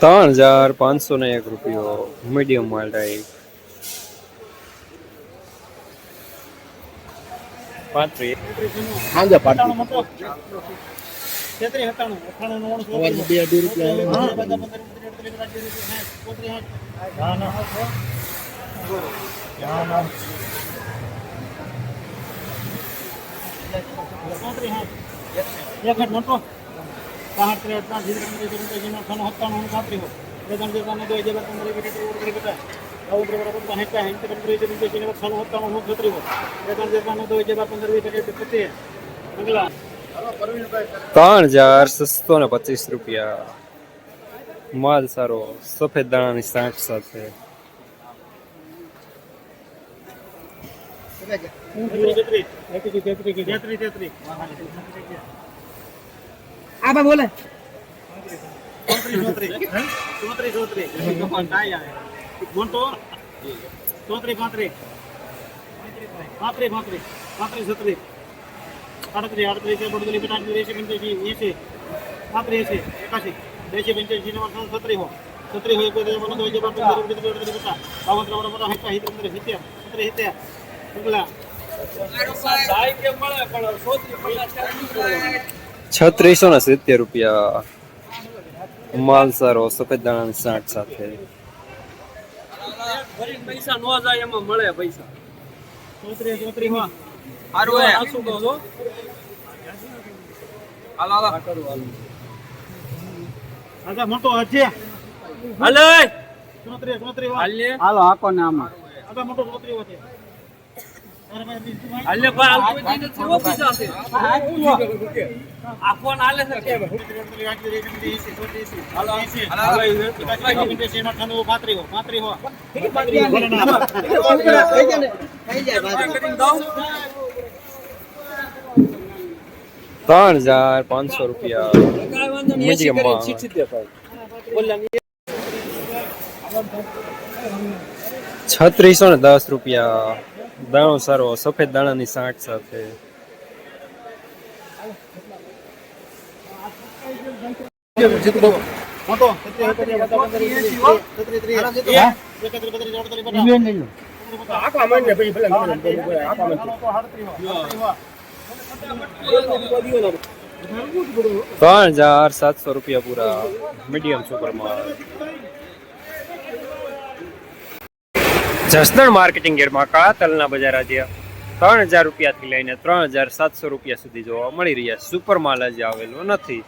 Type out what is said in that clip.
ત્રણ હજાર પાંચસો ને એક રૂપિયો મીડિયમ માલ ટાઈપ પાંત્રીસ. સાંજે સવારે બે અઢી રૂપિયા હા, બધા પંદર, પંદર, અડતાલીસ, અડતાલીસ, સાઠ, ચોત્રીસ, સાઠ. ચોત્રીસ, સાઠ. એક હાથ મોટો પાંચ ત્રેસઠ પંદર જીરો અઠાણું સત્તાણું પંદર વીસ ત્રીસ ઓગણત્રીસ પચાસ ચૌદ પંદર પંદર સાઠ સાઠ પંદર ઓગણત્રીસ છત્રીસ હોય. બે ત્રણ ચાર પાંચ દો હજાર પંદર ત્રીસ પચીસ અગલા ત્રણ હજાર છસો ને પચીસ રૂપિયા માલ સારો, સફેદ દાણાની સાઠ સાથે ચોત્રીસ ચોત્રીસ ચોત્રીસ ચોત્રીસ મોટો ચોત્રીસ પાંત્રીસ પાંત્રીસ પાંત્રીસ પાંત્રીસ છત્રીસ આડત્રીસ આડત્રીસ બડત્રીસ પચાસ એસી પંચ્યાસી એસી પાંત્રીસ એસી એકાસી એસી પંચ્યાસી નવ છત્રીસ હો છત્રીસ હોય કોઈ મને તો હજાર પંદર અડત્રીસ અડત્રીસ પચાસ બાવન ત્રણ મોટા હિતા હિત પંદર સિત્તેર સત્રીસ સિત્તેર અગલા છત્રીસો ને સિત્તેર રૂપિયા. માલ સારો સફેદ સાઠ સાથે. પૈસા નો જાય એમાં મળે પૈસા ચોત્રીસ ચોત્રીસ હો સારું શું કહો છો હાલો હાલો આગા મોટો હજે હાલે. ચોત્રીસ ચોત્રીસ હાલે. હાલો આકો ને આમાં. આગા મોટો ચોત્રીસ હો હાલે ભાઈ હાલ કોઈ દીને કેવો પૈસા છે આ ફોન હાલે છે કે? કરીને દઉં ત્રણ હજાર પાંચસો રૂપિયા. કાંઈ વાંધો નહીં એસી Medium કરીને માં. ચીઠી દે ભાઈ બોલ્યા છત્રીસો ને દસ રૂપિયા. દાણો સારો સફેદ દાણાની સાઠ સાથે. ત્રણ હજાર સાતસો રૂપિયા પૂરા મીડિયમ સુપરમાં. જસદણ માર્કેટિંગ યાર્ડમાં કાળા તલના બજાર આજે ત્રણ હજાર રૂપિયાથી લઈને ત્રણ હજાર સાતસો રૂપિયા સુધી જોવા મળી રહ્યા સુપર માલ આજે આવેલો નથી.